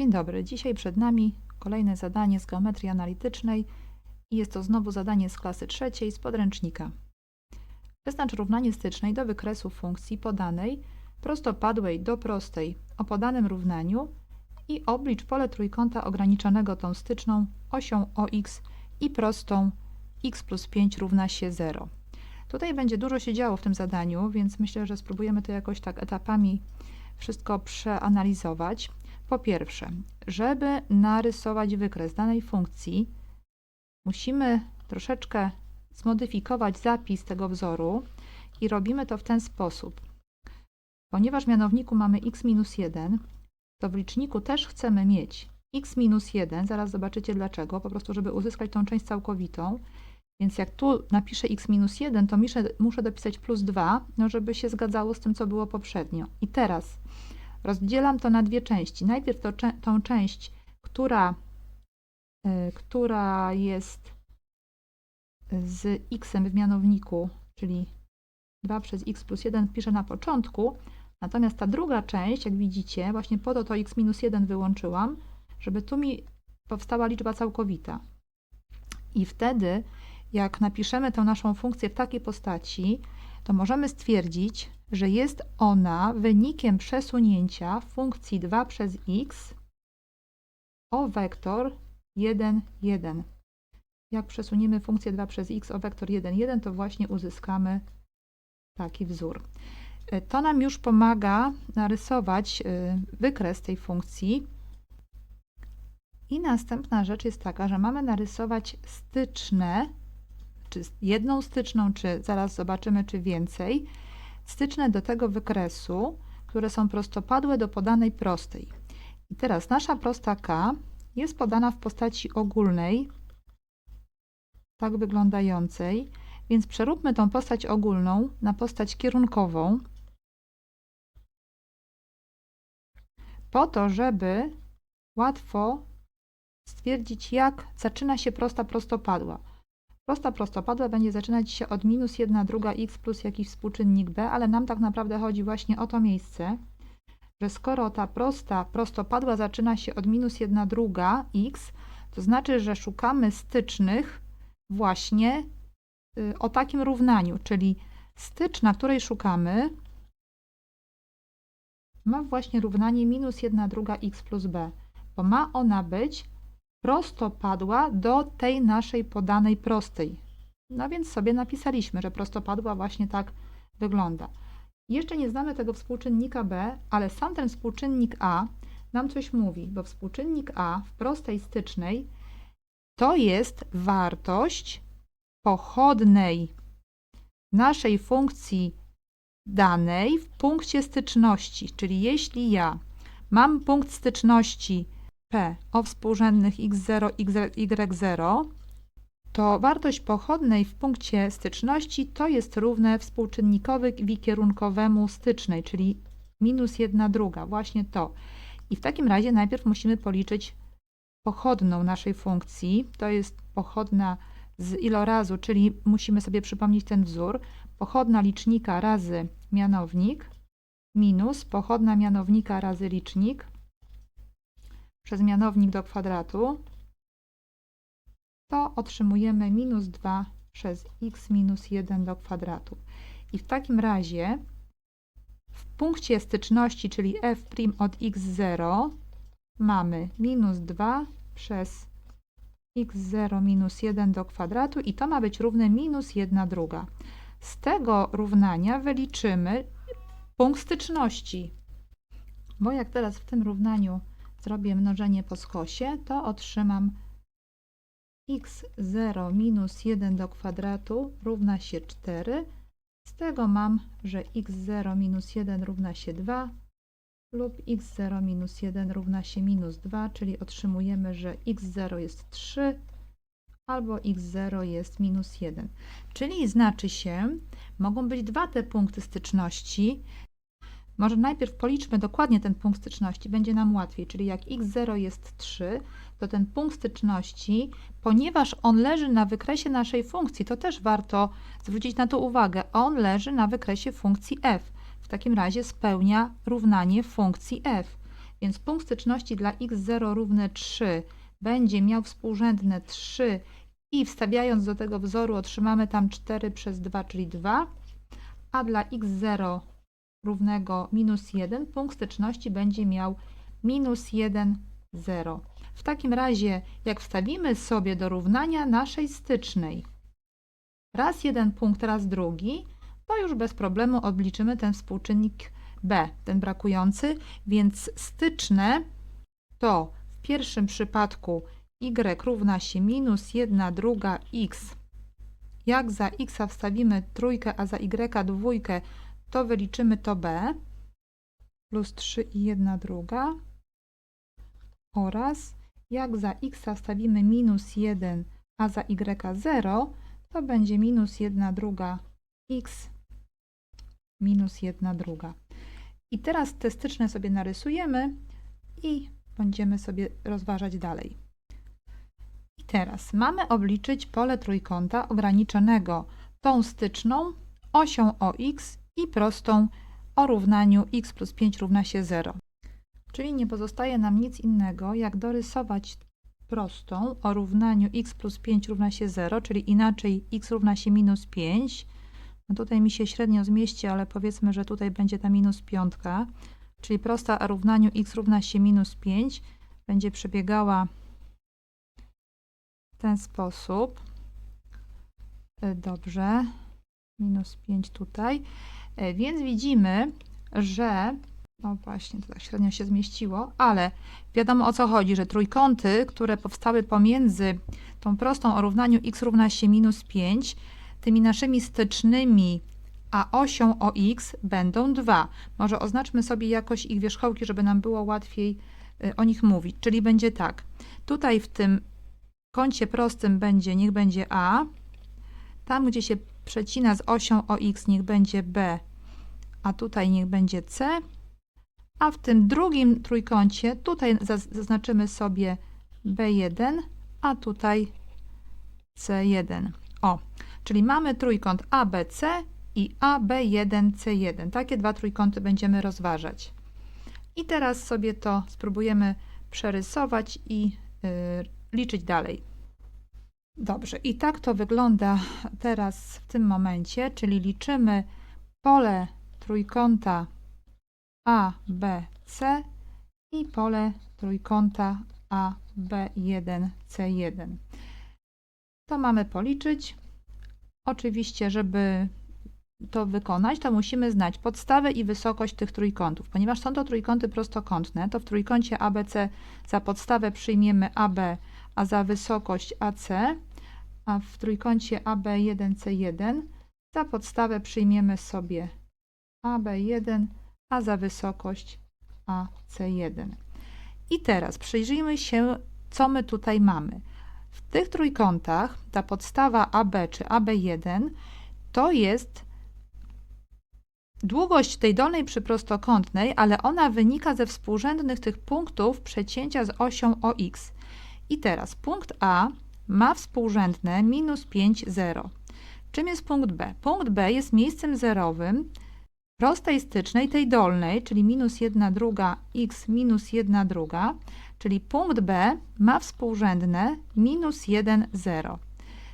Dzień dobry. Dzisiaj przed nami kolejne zadanie z geometrii analitycznej i jest to znowu zadanie z klasy trzeciej z podręcznika. Wyznacz równanie stycznej do wykresu funkcji podanej prostopadłej do prostej o podanym równaniu i oblicz pole trójkąta ograniczonego tą styczną osią OX i prostą x plus 5 równa się 0. Tutaj będzie dużo się działo w tym zadaniu, więc myślę, że spróbujemy to jakoś tak etapami wszystko przeanalizować. Po pierwsze, żeby narysować wykres danej funkcji, musimy troszeczkę zmodyfikować zapis tego wzoru i robimy to w ten sposób. Ponieważ w mianowniku mamy x minus 1, to w liczniku też chcemy mieć x minus 1, zaraz zobaczycie dlaczego, po prostu żeby uzyskać tą część całkowitą. Więc jak tu napiszę x minus 1, to muszę, dopisać plus 2, no żeby się zgadzało z tym, co było poprzednio. I teraz rozdzielam to na dwie części. Najpierw to, tą część, która, y, która jest z x w mianowniku, czyli 2 przez x plus 1 piszę na początku, natomiast ta druga część, jak widzicie, właśnie po to to x minus 1 wyłączyłam, żeby tu mi powstała liczba całkowita. I wtedy, jak napiszemy tę naszą funkcję w takiej postaci, to możemy stwierdzić, że jest ona wynikiem przesunięcia funkcji 2 przez x o wektor 1, 1. Jak przesuniemy funkcję 2 przez x o wektor 1, 1, to właśnie uzyskamy taki wzór. Y, To nam już pomaga narysować y, wykres tej funkcji. I następna rzecz jest taka, że mamy narysować styczne, czy jedną styczną, czy zaraz zobaczymy, czy więcej, styczne do tego wykresu, które są prostopadłe do podanej prostej. I teraz nasza prosta k jest podana w postaci ogólnej, tak wyglądającej, więc przeróbmy tą postać ogólną na postać kierunkową, po to, żeby łatwo stwierdzić, jak zaczyna się prosta prostopadła. Prosta prostopadła będzie zaczynać się od minus 1 druga x plus jakiś współczynnik b, ale nam tak naprawdę chodzi właśnie o to miejsce, że skoro ta prosta prostopadła zaczyna się od minus 1 druga x, to znaczy, że szukamy stycznych właśnie y, o takim równaniu, czyli styczna, której szukamy, ma właśnie równanie minus 1 druga x plus b, bo ma ona być prostopadła do tej naszej podanej prostej. No więc sobie napisaliśmy, że prostopadła właśnie tak wygląda. Jeszcze nie znamy tego współczynnika b, ale sam ten współczynnik a nam coś mówi, bo współczynnik a w prostej stycznej to jest wartość pochodnej naszej funkcji danej w punkcie styczności. Czyli jeśli ja mam punkt styczności p o współrzędnych x0, y0, to wartość pochodnej w punkcie styczności to jest równe współczynnikowi kierunkowemu stycznej, czyli minus 1 druga, właśnie to. I w takim razie najpierw musimy policzyć pochodną naszej funkcji. To jest pochodna z ilorazu, czyli musimy sobie przypomnieć ten wzór. Pochodna licznika razy mianownik minus pochodna mianownika razy licznik przez mianownik do kwadratu, to otrzymujemy minus 2 przez x minus 1 do kwadratu. I w takim razie w punkcie styczności, czyli f' od x0, mamy minus 2 przez x0 minus 1 do kwadratu i to ma być równe minus 1 druga. Z tego równania wyliczymy punkt styczności, bo jak teraz w tym równaniu zrobię mnożenie po skosie, to otrzymam x0 minus 1 do kwadratu równa się 4. Z tego mam, że x0 minus 1 równa się 2 lub x0 minus 1 równa się minus 2, czyli otrzymujemy, że x0 jest 3 albo x0 jest minus 1. Czyli znaczy się, mogą być dwa te punkty styczności. Może najpierw policzmy dokładnie ten punkt styczności, będzie nam łatwiej. Czyli jak x0 jest 3, to ten punkt styczności, ponieważ on leży na wykresie naszej funkcji, to też warto zwrócić na to uwagę, on leży na wykresie funkcji f. W takim razie spełnia równanie funkcji f. Więc punkt styczności dla x0 równe 3 będzie miał współrzędne 3 i wstawiając do tego wzoru otrzymamy tam 4 przez 2, czyli 2, a dla x0 równego minus 1 punkt styczności będzie miał minus 1, 0. W takim razie, jak wstawimy sobie do równania naszej stycznej raz jeden punkt, raz drugi, to już bez problemu obliczymy ten współczynnik b, ten brakujący, więc styczne to w pierwszym przypadku y równa się minus 1 druga x. Jak za x wstawimy trójkę, a za y dwójkę, to wyliczymy to b plus 3 i 1 druga oraz jak za x wstawimy minus 1, a za y 0, to będzie minus 1 druga x minus 1 druga. I teraz te styczne sobie narysujemy i będziemy sobie rozważać dalej. I teraz mamy obliczyć pole trójkąta ograniczonego tą styczną, osią OX i prostą o równaniu x plus 5 równa się 0. Czyli nie pozostaje nam nic innego, jak dorysować prostą o równaniu x plus 5 równa się 0, czyli inaczej x równa się minus 5. No tutaj mi się średnio zmieści, ale powiedzmy, że tutaj będzie ta minus piątka, czyli prosta o równaniu x równa się minus 5 będzie przebiegała w ten sposób. E, Dobrze, minus 5 tutaj. E, Więc widzimy, że no właśnie, to tak średnio się zmieściło, ale wiadomo o co chodzi, że trójkąty, które powstały pomiędzy tą prostą o równaniu x równa się minus 5, tymi naszymi stycznymi a osią o x będą 2. Może oznaczmy sobie jakoś ich wierzchołki, żeby nam było łatwiej y, o nich mówić. Czyli będzie tak. Tutaj w tym kącie prostym będzie, niech będzie a. Tam, gdzie się przecina z osią o x, niech będzie b, a tutaj niech będzie c. A w tym drugim trójkącie, tutaj zaz- zaznaczymy sobie B1, a tutaj C1. O, czyli mamy trójkąt ABC i AB1C1. Takie dwa trójkąty będziemy rozważać. I teraz sobie to spróbujemy przerysować i y, liczyć dalej. Dobrze, i tak to wygląda teraz w tym momencie, czyli liczymy pole trójkąta a, B, C i pole trójkąta A, B1, C1. To mamy policzyć. Oczywiście, żeby to wykonać, to musimy znać podstawę i wysokość tych trójkątów. Ponieważ są to trójkąty prostokątne, to w trójkącie ABC za podstawę przyjmiemy AB, a za wysokość AC, a w trójkącie AB1C1 za podstawę przyjmiemy sobie AB1, a za wysokość AC1. I teraz przyjrzyjmy się, co my tutaj mamy. W tych trójkątach ta podstawa AB czy AB1 to jest długość tej dolnej przyprostokątnej, ale ona wynika ze współrzędnych tych punktów przecięcia z osią OX. I teraz punkt A ma współrzędne minus 5, 0. Czym jest punkt B? Punkt B jest miejscem zerowym prostej stycznej, tej dolnej, czyli minus 1 druga x minus 1 druga, czyli punkt B ma współrzędne minus 1, 0.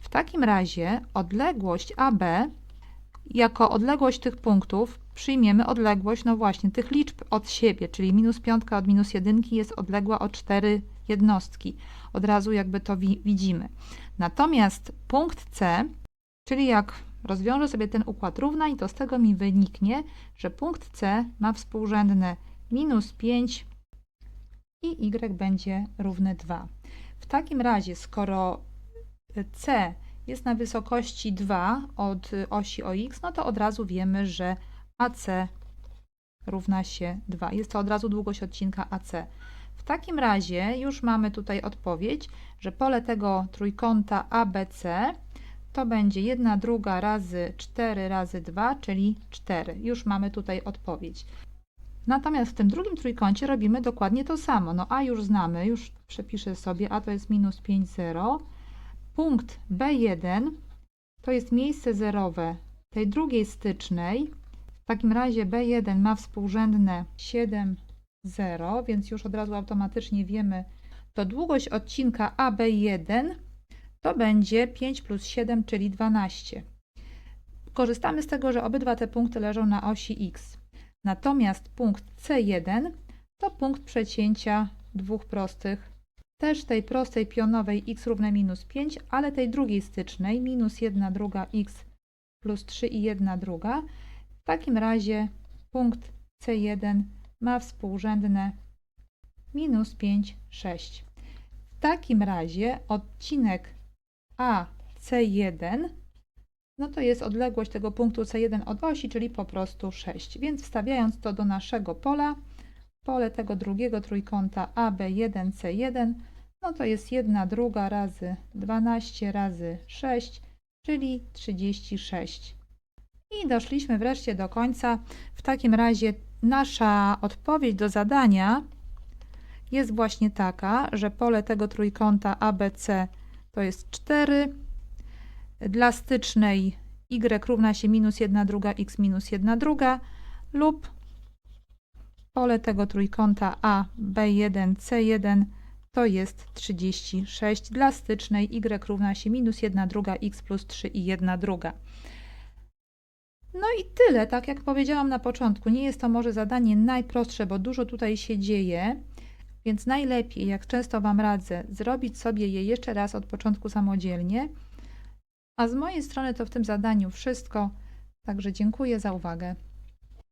W takim razie odległość AB jako odległość tych punktów przyjmiemy odległość, no właśnie, tych liczb od siebie, czyli minus piątka od minus jedynki jest odległa o 4 jednostki. Od razu jakby to wi widzimy. Natomiast punkt C, czyli jak rozwiążę sobie ten układ równań, to z tego mi wyniknie, że punkt C ma współrzędne minus 5 i y będzie równe 2. W takim razie, skoro C jest na wysokości 2 od osi OX, no to od razu wiemy, że AC równa się 2. Jest to od razu długość odcinka AC. W takim razie już mamy tutaj odpowiedź, że pole tego trójkąta ABC to będzie 1 druga razy 4 razy 2, czyli 4. Już mamy tutaj odpowiedź. Natomiast w tym drugim trójkącie robimy dokładnie to samo. No a już znamy, już przepiszę sobie, a to jest minus 5, 0. Punkt B1 to jest miejsce zerowe tej drugiej stycznej. W takim razie B1 ma współrzędne 7, 0, więc już od razu automatycznie wiemy, to długość odcinka AB1 to będzie 5 plus 7, czyli 12. Korzystamy z tego, że obydwa te punkty leżą na osi x. Natomiast punkt C1 to punkt przecięcia dwóch prostych, też tej prostej pionowej x równe minus 5, ale tej drugiej stycznej, minus 1 druga x plus 3 i 1 druga. W takim razie punkt C1 ma współrzędne minus 5, 6. W takim razie odcinek AC1 no to jest odległość tego punktu C1 od osi, czyli po prostu 6. Więc wstawiając to do naszego pola, pole tego drugiego trójkąta AB1C1, no to jest 1 druga razy 12 razy 6, czyli 36. I doszliśmy wreszcie do końca. W takim razie nasza odpowiedź do zadania jest właśnie taka, że pole tego trójkąta ABC to jest 4. Dla stycznej y równa się minus 1 druga x minus 1 druga lub pole tego trójkąta A, B1, C1 to jest 36. Dla stycznej y równa się minus 1 druga x plus 3 i 1 druga. No i tyle, tak jak powiedziałam na początku, nie jest to może zadanie najprostsze, bo dużo tutaj się dzieje, więc najlepiej, jak często Wam radzę, zrobić sobie je jeszcze raz od początku samodzielnie. A z mojej strony to w tym zadaniu wszystko, także dziękuję za uwagę.